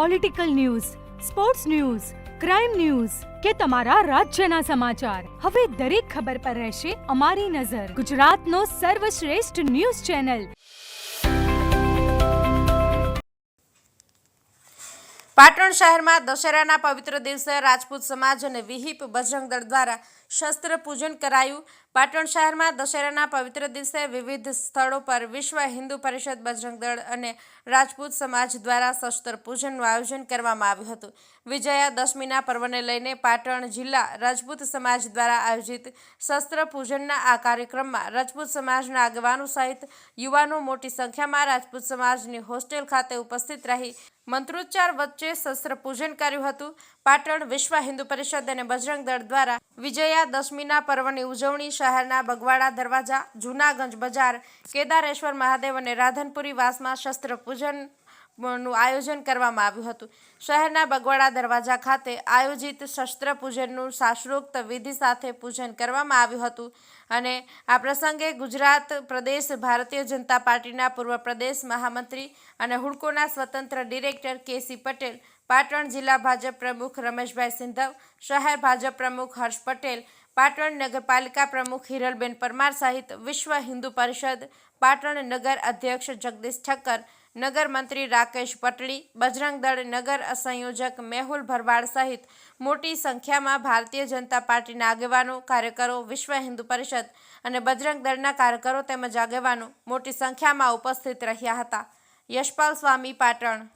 Political news sports news crime news કે તમારા રાજ્યના સમાચાર. હવે દરેક ખબર પર રહેશે અમારી નજર. ગુજરાતનો સર્વશ્રેષ્ઠ ન્યૂઝ ચેનલ. પાટણ શહેરમાં દશેરાના પવિત્ર દિવસે રાજપૂત સમાજ અને વિહિપ બજરંગ દળ દ્વારા શસ્ત્ર પૂજન કરાયું. પાટણ શહેરમાં દશેરાના પવિત્ર દિવસે વિવિધ સ્થળો પર વિશ્વ હિન્દુ પરિષદ, બજરંગ દળ અને રાજપૂત સમાજ દ્વારા શસ્ત્ર પૂજનનું આયોજન કરવામાં આવ્યું હતું. વિજયા દશમીના પર્વને લઈને પાટણ જિલ્લા રાજપૂત સમાજ દ્વારા આયોજિત શસ્ત્ર પૂજનના આ કાર્યક્રમમાં રાજપૂત સમાજના આગેવાનો સહિત યુવાનો મોટી સંખ્યામાં રાજપૂત સમાજની હોસ્ટેલ ખાતે ઉપસ્થિત રહી મંત્રોચ્ચાર વચ્ચે શસ્ત્ર પૂજન કર્યું હતું. પાટણ વિશ્વ હિન્દુ પરિષદ અને બજરંગ દળ દ્વારા વિજયા દશમીના પર્વની ઉજવણી શહેરના બગવાડા દરવાજા, જૂનાગંજ બજાર, કેદારેશ્વર મહાદેવ અને રાધનપુરી વાસમાં શસ્ત્રનું આયોજન કરવામાં આવ્યું હતું. શહેરના બગવાડા દરવાજા ખાતે આયોજિત શસ્ત્ર પૂજનનું શાસ્ત્રોક્ત વિધિ સાથે પૂજન કરવામાં આવ્યું હતું અને આ પ્રસંગે ગુજરાત પ્રદેશ ભારતીય જનતા પાર્ટીના પૂર્વ પ્રદેશ મહામંત્રી અને હુડકોના સ્વતંત્ર ડિરેક્ટર કેસી પટેલ, પાટણ જિલ્લા ભાજપ પ્રમુખ રમેશભાઈ સિંધવ, શહેર ભાજપ પ્રમુખ હર્ષ પટેલ પાટણ નગરપાલિકા પ્રમુખ હિરલબેન પરમાર સહિત વિશ્વ હિન્દુ પરિષદ પાટણ નગર અધ્યક્ષ જગદીશ ઠક્કર, નગર મંત્રી રાકેશ પટળી, બજરંગ દળ નગર સંયોજક મેહુલ ભરવાડ સહિત મોટી સંખ્યામાં ભારતીય જનતા પાર્ટીના આગેવાનો, કાર્યકરો, વિશ્વ હિન્દુ પરિષદ અને બજરંગ દળના કાર્યકરો તેમજ આગેવાનો મોટી સંખ્યામાં ઉપસ્થિત રહ્યા હતા. યશપાલ સ્વામી પાટણ